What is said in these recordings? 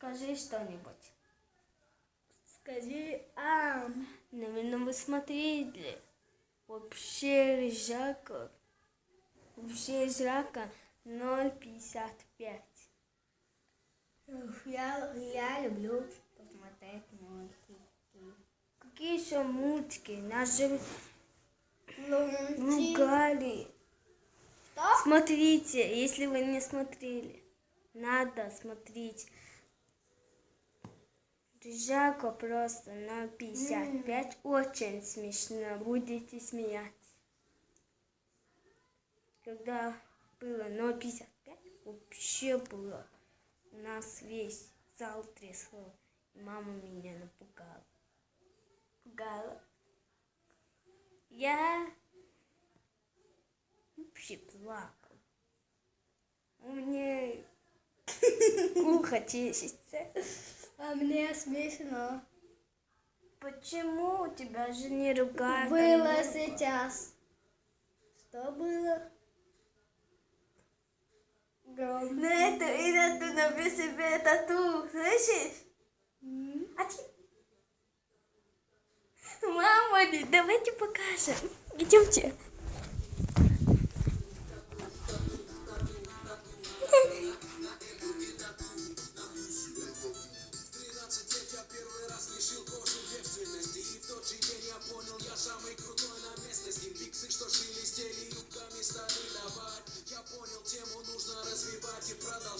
Скажи что-нибудь. Скажи ам. Наверное, вы смотрели. Вообще ржака. Вообще ржака 0,55. Ух, Я, я люблю посмотреть мультики. Какие еще мультики? Нас же ругали. Что? Смотрите, если вы не смотрели, надо смотреть. Ржака просто 0,55. Очень смешно. Будете смеяться. Когда было 0,55, вообще было. У нас весь зал трясло. И мама меня напугала. Пугала. Я вообще плакал. У меня ухо чешется. А мне смешно. Почему тебя же не ругают? Было а сейчас. Что было? Громко. На это и на ту на себе тату, слышишь? А ты... Мама, давайте покажем. Идемте.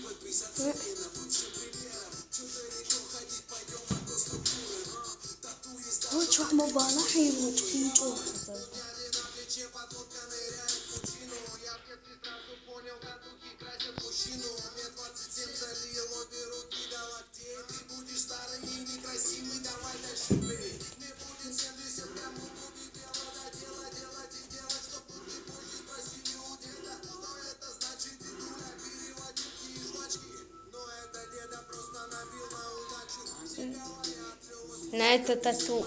Ve... Ой, чё, мы бана, я его чуть-чуть На это тату.